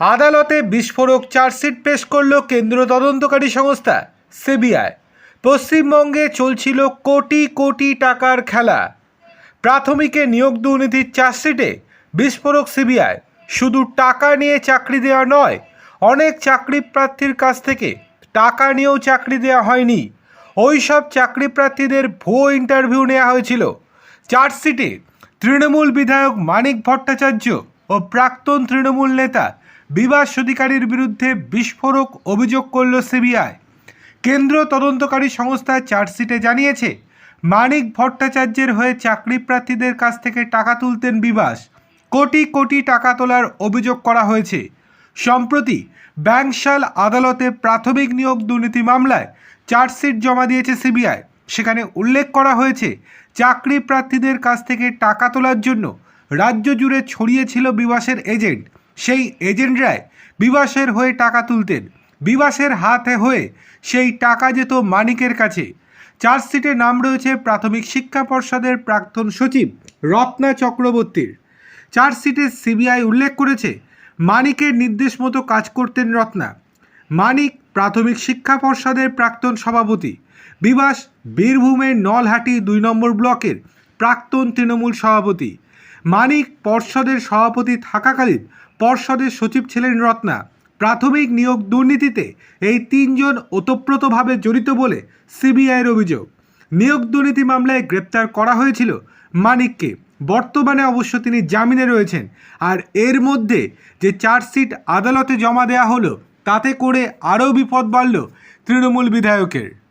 আদালতে বিস্ফোরক চার্জশিট পেশ করল কেন্দ্র তদন্তকারী সংস্থা, সিবিআই। পশ্চিমবঙ্গে চলছিল কোটি কোটি টাকার খেলা। প্রাথমিকে নিয়োগ দুর্নীতির চার্জশিটে বিস্ফোরক সিবিআই। শুধু টাকা নিয়ে চাকরি দেওয়া নয়, অনেক চাকরি প্রার্থীর কাছ থেকে টাকা নিয়েও চাকরি দেওয়া হয়নি। ওই সব চাকরি প্রার্থীদের ভুয়ো ইন্টারভিউ নেওয়া হয়েছিল। চার্জশিটে তৃণমূল বিধায়ক মানিক ভট্টাচার্য ও প্রাক্তন তৃণমূল নেতা বিবাস অধিকারীর বিরুদ্ধে বিস্ফোরক অভিযোগ করল সিবিআই। কেন্দ্র তদন্তকারী সংস্থা চার্জশিটে জানিয়েছে, মানিক ভট্টাচার্যের হয়ে চাকরি প্রার্থীদের কাছ থেকে টাকা তুলতেন বিবাস। কোটি কোটি টাকা তোলার অভিযোগ করা হয়েছে। সম্প্রতি ব্যাংশাল আদালতে প্রাথমিক নিয়োগ দুর্নীতি মামলায় চার্জশিট জমা দিয়েছে সিবিআই। সেখানে উল্লেখ করা হয়েছে চাকরি প্রার্থীদের কাছ থেকে টাকা তোলার জন্য রাজ্য জুড়ে ছড়িয়েছিল বিবাসের এজেন্ট। সেই এজেন্টরাই বিবাসের হয়ে টাকা তুলতেন। বিবাসের হাতে হয়ে সেই টাকা যেত মানিকের কাছে। চার্জশিটে নাম রয়েছে প্রাথমিক শিক্ষা পর্ষদের প্রাক্তন সচিব রত্না চক্রবর্তীর। চার্জশিটে সিবিআই উল্লেখ করেছে, মানিকের নির্দেশ মতো কাজ করতেন রত্না। মানিক প্রাথমিক শিক্ষা পর্ষদের প্রাক্তন সভাপতি। বিবাস বীরভূমের নলহাটি দুই নম্বর ব্লকের প্রাক্তন তৃণমূল সভাপতি। মানিক পর্ষদের সভাপতি থাকাকালীন পর্ষদের সচিব ছিলেন রত্না। প্রাথমিক নিয়োগ দুর্নীতিতে এই তিনজন ওতপ্রোতভাবে জড়িত বলে সিবিআইয়ের অভিযোগ। নিয়োগ দুর্নীতি মামলায় গ্রেপ্তার করা হয়েছিল মানিককে। বর্তমানে অবশ্য তিনি জামিনে রয়েছেন। আর এর মধ্যে যে চার্জশিট আদালতে জমা দেওয়া হলো, তাতে করে আরও বিপদ বাড়ল তৃণমূল বিধায়কের।